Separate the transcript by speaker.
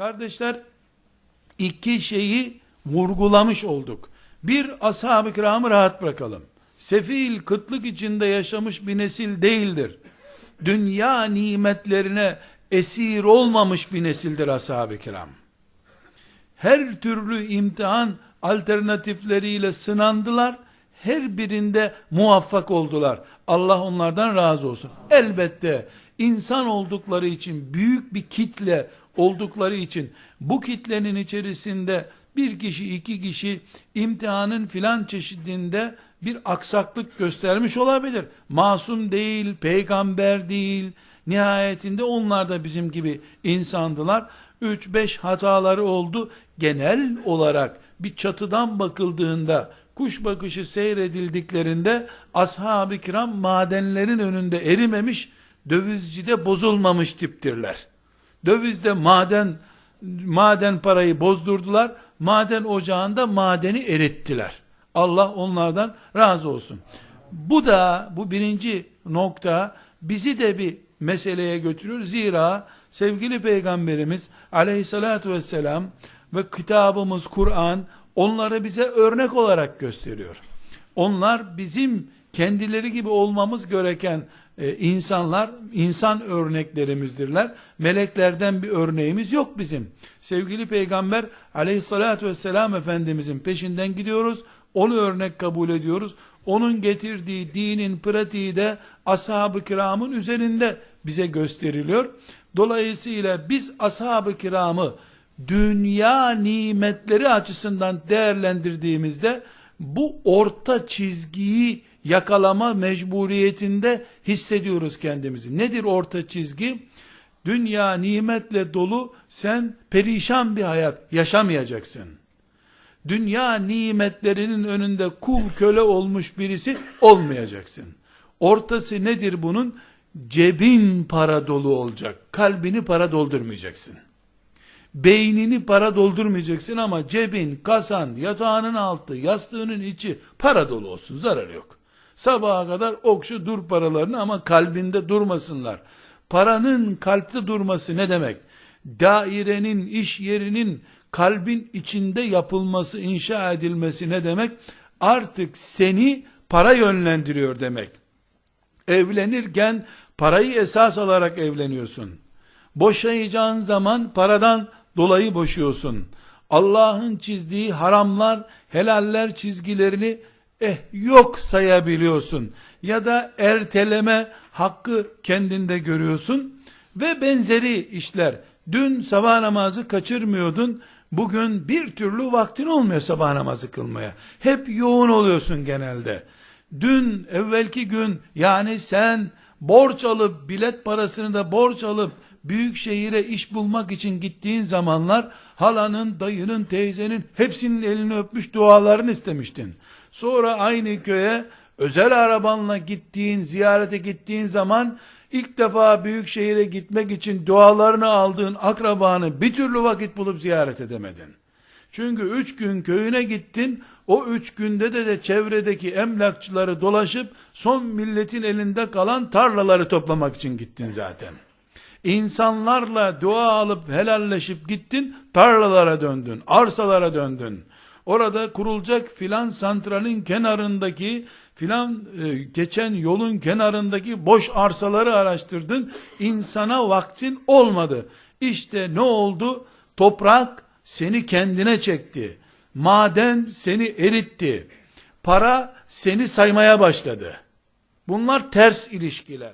Speaker 1: Kardeşler iki şeyi vurgulamış olduk. Bir ashab-ı kiramı rahat bırakalım. Sefil kıtlık içinde yaşamış bir nesil değildir. Dünya nimetlerine esir olmamış bir nesildir ashab-ı kiram. Her türlü imtihan alternatifleriyle sınandılar. Her birinde muvaffak oldular. Allah onlardan razı olsun. Elbette insan oldukları için büyük bir kitle oldukları için bu kitlenin içerisinde bir kişi iki kişi imtihanın filan çeşidinde bir aksaklık göstermiş olabilir. Masum değil, peygamber değil. Nihayetinde onlar da bizim gibi insandılar. 3-5 hataları oldu. Genel olarak bir çatıdan bakıldığında kuş bakışı seyredildiklerinde ashab-ı kiram madenlerin önünde erimemiş, dövizcide bozulmamış tiptirler. Dövizde maden maden parayı bozdurdular. Maden ocağında madeni erittiler. Allah onlardan razı olsun. Bu da bu birinci nokta bizi de bir meseleye götürüyor. Zira sevgili peygamberimiz aleyhissalatü vesselam ve kitabımız Kur'an onları bize örnek olarak gösteriyor. Onlar bizim kendileri gibi olmamız gereken e, insanlar, insan örneklerimizdirler. Meleklerden bir örneğimiz yok bizim. Sevgili peygamber aleyhissalatü vesselam efendimizin peşinden gidiyoruz. Onu örnek kabul ediyoruz. Onun getirdiği dinin pratiği de ashab-ı kiramın üzerinde bize gösteriliyor. Dolayısıyla biz ashab-ı kiramı dünya nimetleri açısından değerlendirdiğimizde bu orta çizgiyi yakalama mecburiyetinde hissediyoruz kendimizi. Nedir orta çizgi? Dünya nimetle dolu sen perişan bir hayat yaşamayacaksın. Dünya nimetlerinin önünde kul köle olmuş birisi olmayacaksın. Ortası nedir bunun? Cebin para dolu olacak. Kalbini para doldurmayacaksın. Beynini para doldurmayacaksın ama cebin, kasan, yatağının altı, yastığının içi para dolu olsun. Zararı yok. Sabaha kadar okşu dur paralarını ama kalbinde durmasınlar. Paranın kalpte durması ne demek? Dairenin, iş yerinin kalbin içinde yapılması, inşa edilmesi ne demek? Artık seni para yönlendiriyor demek. Evlenirken parayı esas alarak evleniyorsun. Boşayacağın zaman paradan dolayı boşuyorsun. Allah'ın çizdiği haramlar, helaller çizgilerini eh yok sayabiliyorsun. Ya da erteleme hakkı kendinde görüyorsun. Ve benzeri işler. Dün sabah namazı kaçırmıyordun. Bugün bir türlü vaktin olmuyor sabah namazı kılmaya. Hep yoğun oluyorsun genelde. Dün evvelki gün yani sen borç alıp bilet parasını da borç alıp büyük şehire iş bulmak için gittiğin zamanlar halanın, dayının, teyzenin hepsinin elini öpmüş dualarını istemiştin. Sonra aynı köye özel arabanla gittiğin, ziyarete gittiğin zaman ilk defa büyük şehire gitmek için dualarını aldığın akrabanı bir türlü vakit bulup ziyaret edemedin. Çünkü üç gün köyüne gittin, o üç günde de de çevredeki emlakçıları dolaşıp son milletin elinde kalan tarlaları toplamak için gittin zaten. İnsanlarla dua alıp helalleşip gittin, tarlalara döndün, arsalara döndün. Orada kurulacak filan santralin kenarındaki filan e, geçen yolun kenarındaki boş arsaları araştırdın. İnsana vaktin olmadı. İşte ne oldu? Toprak seni kendine çekti. Maden seni eritti. Para seni saymaya başladı. Bunlar ters ilişkiler.